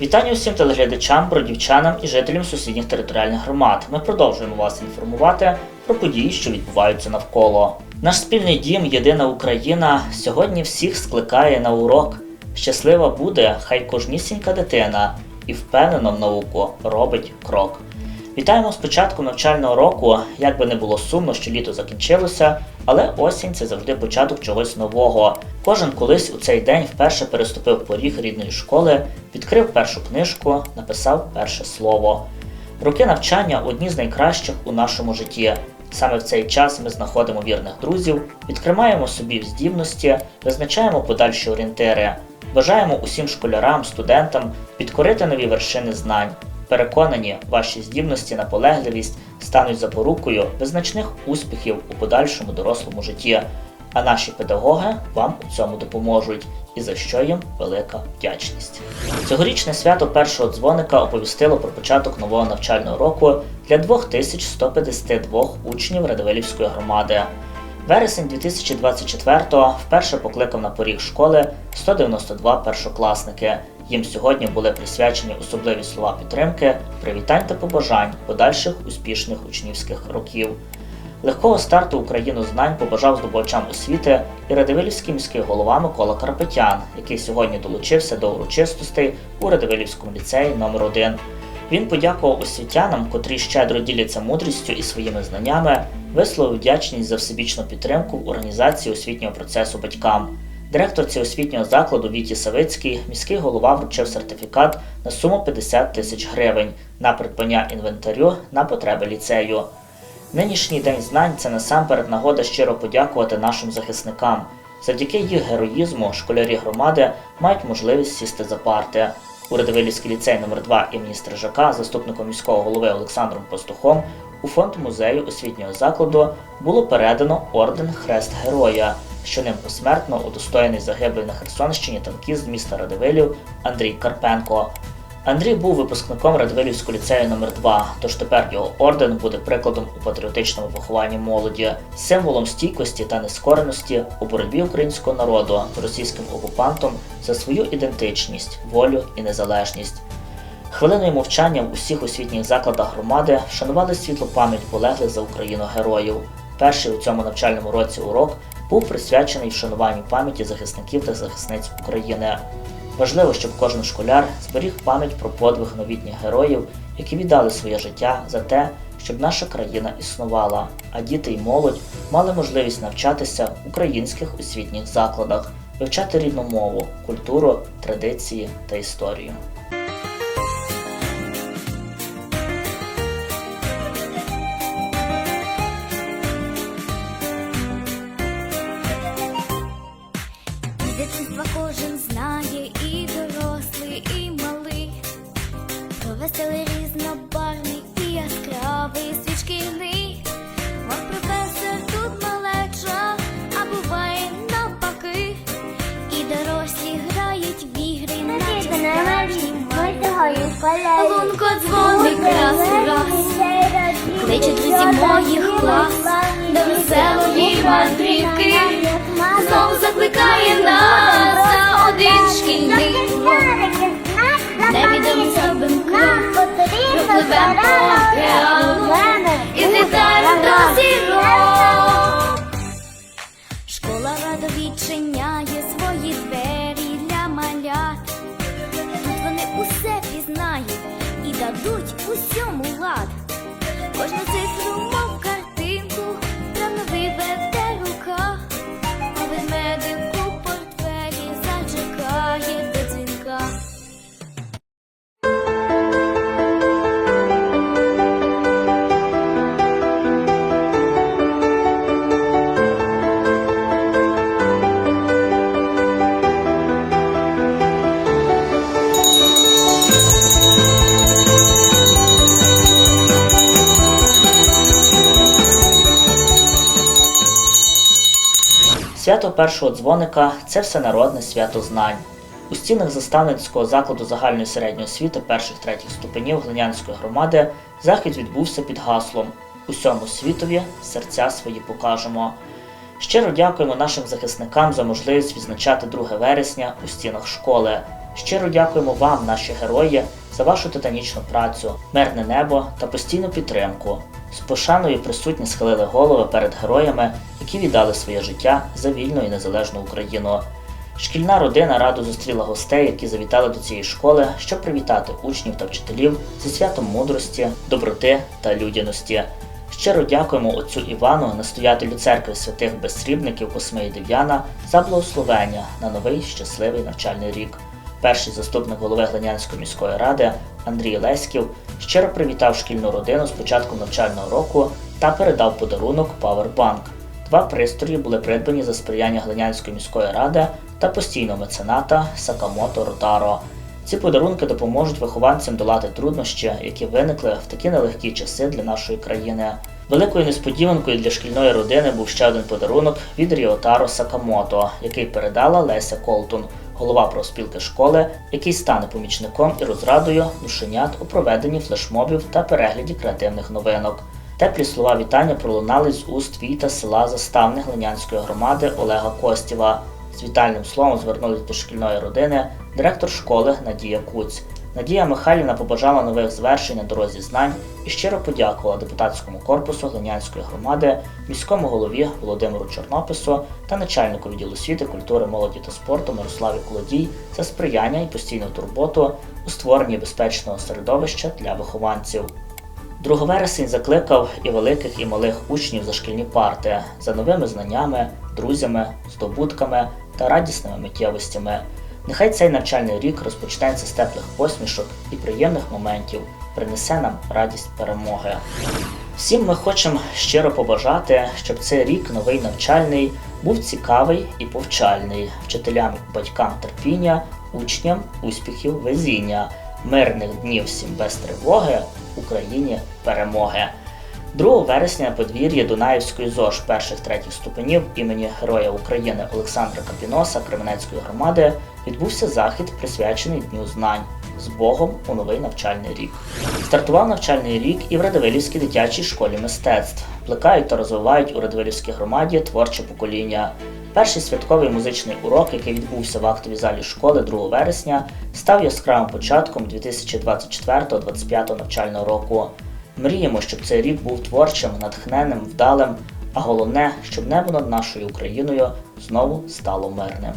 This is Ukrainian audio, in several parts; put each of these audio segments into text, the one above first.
Вітання усім телеглядачам, бродівчанам і жителям сусідніх територіальних громад. Ми продовжуємо вас інформувати про події, що відбуваються навколо. Наш спільний дім Єдина Україна сьогодні всіх скликає на урок. Щаслива буде, хай кожнісінька дитина і впевнено в науку робить крок. Вітаємо з початку навчального року. Як би не було сумно, що літо закінчилося, але осінь це завжди початок чогось нового. Кожен колись у цей день вперше переступив поріг рідної школи, відкрив першу книжку, написав перше слово. Роки навчання одні з найкращих у нашому житті. Саме в цей час ми знаходимо вірних друзів, відкриваємо собі здібності, визначаємо подальші орієнтири. Бажаємо усім школярам, студентам підкорити нові вершини знань. Переконані, ваші здібності, наполегливість стануть запорукою визначних успіхів у подальшому дорослому житті, а наші педагоги вам у цьому допоможуть, і за що їм велика вдячність. Цьогорічне свято першого дзвоника оповістило про початок нового навчального року для 2152 учнів Радивилівської громади. Вересень 2024-го вперше покликав на поріг школи 192 першокласники. Їм сьогодні були присвячені особливі слова підтримки, привітань та побажань подальших успішних учнівських років. Легкого старту Україну знань побажав здобувачам освіти і Радивилівський міський голова Микола Карпетян, який сьогодні долучився до урочистостей у Радивилівському ліцеї номер 1 Він подякував освітянам, котрі щедро діляться мудрістю і своїми знаннями, висловив вдячність за всебічну підтримку в організації освітнього процесу батькам. Директорці освітнього закладу Віті Савицькій міський голова вручив сертифікат на суму 50 тисяч гривень на придбання інвентарю на потреби ліцею. Нинішній день знань це насамперед нагода щиро подякувати нашим захисникам. Завдяки їх героїзму школярі громади мають можливість сісти за парти. У Радивилівський ліцей номер 2 імені Стрижака, заступником міського голови Олександром Пастухом, у фонд музею освітнього закладу було передано орден Хрест Героя, що ним посмертно удостоєний загиблий на Херсонщині танкіст міста Радивилів Андрій Карпенко. Андрій був випускником Радивилівського ліцею номер 2 тож тепер його орден буде прикладом у патріотичному вихованні молоді, символом стійкості та нескореності у боротьбі українського народу з російським окупантом за свою ідентичність, волю і незалежність. Хвилиною мовчання в усіх освітніх закладах громади вшанували світлу пам'ять полеглих за Україну героїв. Перший у цьому навчальному році урок був присвячений вшануванню пам'яті захисників та захисниць України. Важливо, щоб кожен школяр зберіг пам'ять про подвиг новітніх героїв, які віддали своє життя за те, щоб наша країна існувала, а діти й молодь мали можливість навчатися в українських освітніх закладах, вивчати рідну мову, культуру, традиції та історію. Лунко дзвонить раз раз, кличе друзі моїх клас, до веселої мандрівки. Знов закликає нас за один шкільний урок. Невідомий зробим крок, пропливем по океану і злітаємо до зірок. Дадуть усьому лад. Кожну цифру, першого дзвоника це всенародне свято знань. У стінах заставницького закладу загальної середньої освіти перших третіх ступенів Глинянської громади захід відбувся під гаслом Усьому світові серця свої покажемо. Щиро дякуємо нашим захисникам за можливість відзначати 2 вересня у стінах школи. Щиро дякуємо вам, наші герої, за вашу титанічну працю, мирне небо та постійну підтримку. З пошаною присутні схилили голови перед героями, які віддали своє життя за вільну і незалежну Україну. Шкільна родина радо зустріла гостей, які завітали до цієї школи, щоб привітати учнів та вчителів зі святом мудрості, доброти та людяності. Щиро дякуємо отцю Івану, настоятелю церкви святих безсрібників Косми і Дев'яна, за благословення на новий щасливий навчальний рік. Перший заступник голови Глинянської міської ради Андрій Леськів щиро привітав шкільну родину з початком навчального року та передав подарунок Powerbank. Два пристрої були придбані за сприяння Глинянської міської ради та постійного мецената Сакамото Ротаро. Ці подарунки допоможуть вихованцям долати труднощі, які виникли в такі нелегкі часи для нашої країни. Великою несподіванкою для шкільної родини був ще один подарунок від Ріотаро Сакамото, який передала Леся Колтун, голова профспілки школи, який стане помічником і розрадою душенят у проведенні флешмобів та перегляді креативних новинок. Теплі слова вітання пролунали з уст віта села Заставни Глинянської громади Олега Костєва. З вітальним словом звернулись до шкільної родини директор школи Надія Куць. Надія Михайлівна побажала нових звершень на дорозі знань і щиро подякувала депутатському корпусу Глинянської громади, міському голові Володимиру Чорнопису та начальнику відділу освіти, культури, молоді та спорту Мирославі Колодій за сприяння і постійну турботу у створенні безпечного середовища для вихованців. 2 вересень закликав і великих, і малих учнів за шкільні парти за новими знаннями, друзями, здобутками та радісними миттєвостями. Нехай цей навчальний рік розпочнеться з теплих посмішок і приємних моментів, принесе нам радість перемоги. Всім ми хочемо щиро побажати, щоб цей рік новий навчальний був цікавий і повчальний, вчителям батькам терпіння, учням успіхів, везіння, мирних днів всім без тривоги, Україні перемоги. 2 вересня на подвір'ї Дунаївської ЗОЖ перших третіх ступенів імені Героя України Олександра Капіноса Кременецької громади відбувся захід, присвячений Дню знань з Богом у новий навчальний рік. Стартував навчальний рік і в Радивилівській дитячій школі мистецтв. Плекають та розвивають у Радивилівській громаді творче покоління. Перший святковий музичний урок, який відбувся в актовій залі школи 2 вересня, став яскравим початком 2024-2025 навчального року. Мріємо, щоб цей рік був творчим, натхненним, вдалим, а головне, щоб небо над нашою Україною знову стало мирним.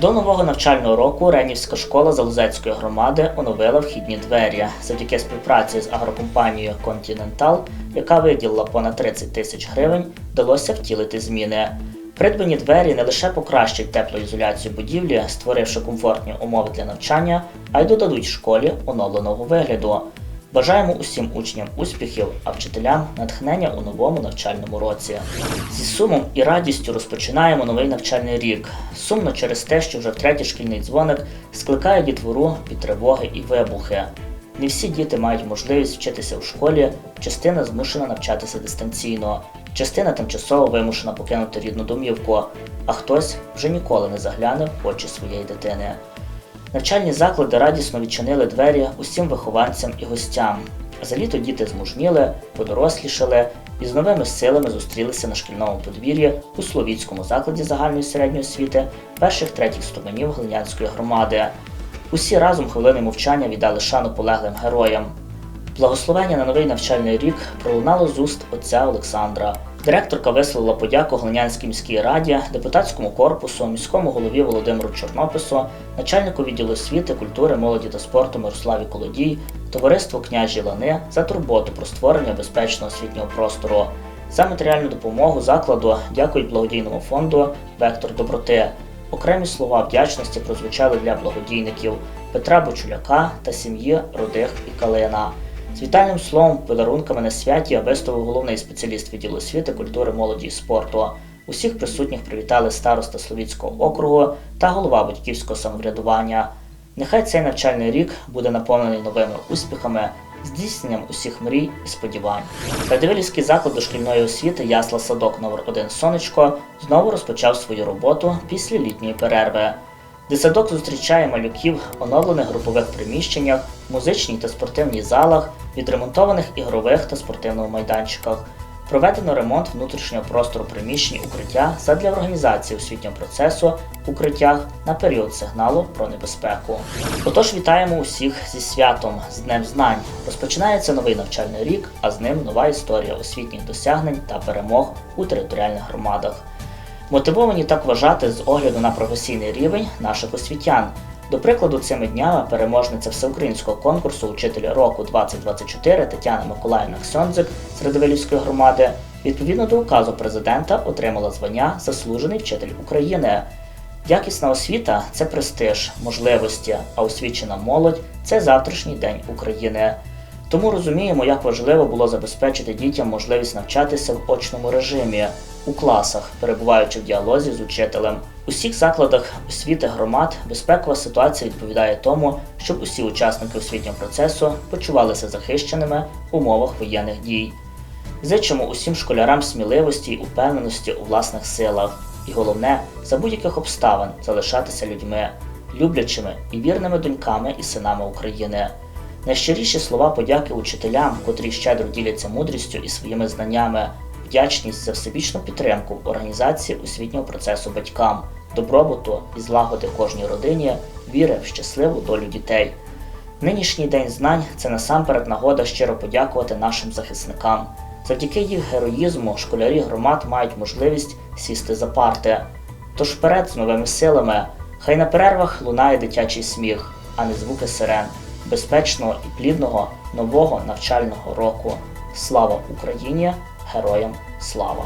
До нового навчального року Ренівська школа Залозецької громади оновила вхідні двері завдяки співпраці з агрокомпанією Continental, яка виділила понад 30 тисяч гривень, вдалося втілити зміни. Придбані двері не лише покращать теплоізоляцію будівлі, створивши комфортні умови для навчання, а й додадуть школі оновленого вигляду. Бажаємо усім учням успіхів, а вчителям натхнення у новому навчальному році. Зі сумом і радістю розпочинаємо новий навчальний рік. Сумно через те, що вже втретє шкільний дзвоник скликає дітвору під тривоги і вибухи. Не всі діти мають можливість вчитися в школі, частина змушена навчатися дистанційно, частина тимчасово вимушена покинути рідну домівку, а хтось вже ніколи не загляне в очі своєї дитини. Навчальні заклади радісно відчинили двері усім вихованцям і гостям. За літо діти змужніли, подорослішали і з новими силами зустрілися на шкільному подвір'ї у Словіцькому закладі загальної середньої освіти перших третіх ступенів Глинянської громади. Усі разом хвилини мовчання віддали шану полеглим героям. Благословення на новий навчальний рік пролунало з уст отця Олександра. Директорка висловила подяку Глинянській міській раді, депутатському корпусу, міському голові Володимиру Чорнопису, начальнику відділу освіти, культури, молоді та спорту Мирославі Колодій, товариству княжі Лани за турботу про створення безпечного освітнього простору. За матеріальну допомогу закладу дякують благодійному фонду Вектор доброти. Окремі слова вдячності прозвучали для благодійників Петра Бочуляка та сім'ї Рудих і Калина. З вітальним словом, подарунками на святі виставив головний спеціаліст відділу освіти, культури, молоді і спорту. Усіх присутніх привітали староста Словіцького округу та голова батьківського самоврядування. Нехай цей навчальний рік буде наповнений новими успіхами, здійсненням усіх мрій і сподівань. Радивилівський заклад дошкільної освіти Ясла Садок номер 1 Сонечко знову розпочав свою роботу після літньої перерви. Дитсадок зустрічає малюків оновлених групових приміщеннях, музичній та спортивній залах, відремонтованих ігрових та спортивних майданчиках. Проведено ремонт внутрішнього простору приміщень укриття задля організації освітнього процесу в укриттях на період сигналу про небезпеку. Отож, вітаємо усіх зі святом, з Днем Знань. Розпочинається новий навчальний рік, а з ним нова історія освітніх досягнень та перемог у територіальних громадах. Мотивовані так вважати з огляду на професійний рівень наших освітян. До прикладу, цими днями переможниця всеукраїнського конкурсу Учителя року 2024 Тетяна Миколаївна Ксьондзик з Радивилівської громади відповідно до указу президента отримала звання Заслужений вчитель України. Якісна освіта це престиж, можливості, а освічена молодь це завтрашній день України. Тому розуміємо, як важливо було забезпечити дітям можливість навчатися в очному режимі у класах, перебуваючи в діалозі з учителем. У всіх закладах освіти громад безпекова ситуація відповідає тому, щоб усі учасники освітнього процесу почувалися захищеними в умовах воєнних дій. Зичимо усім школярам сміливості й упевненості у власних силах, і головне, за будь-яких обставин залишатися людьми, люблячими і вірними доньками і синами України. Найщиріші слова подяки учителям, котрі щедро діляться мудрістю і своїми знаннями, вдячність за всебічну підтримку в організації освітнього процесу батькам, добробуту і злагоди кожній родині, віри в щасливу долю дітей. Нинішній день знань це насамперед нагода щиро подякувати нашим захисникам. Завдяки їх героїзму школярі громад мають можливість сісти за парти. Тож вперед з новими силами, хай на перервах лунає дитячий сміх, а не звуки сирен, безпечного і плідного нового навчального року. Слава Україні! Героям слава!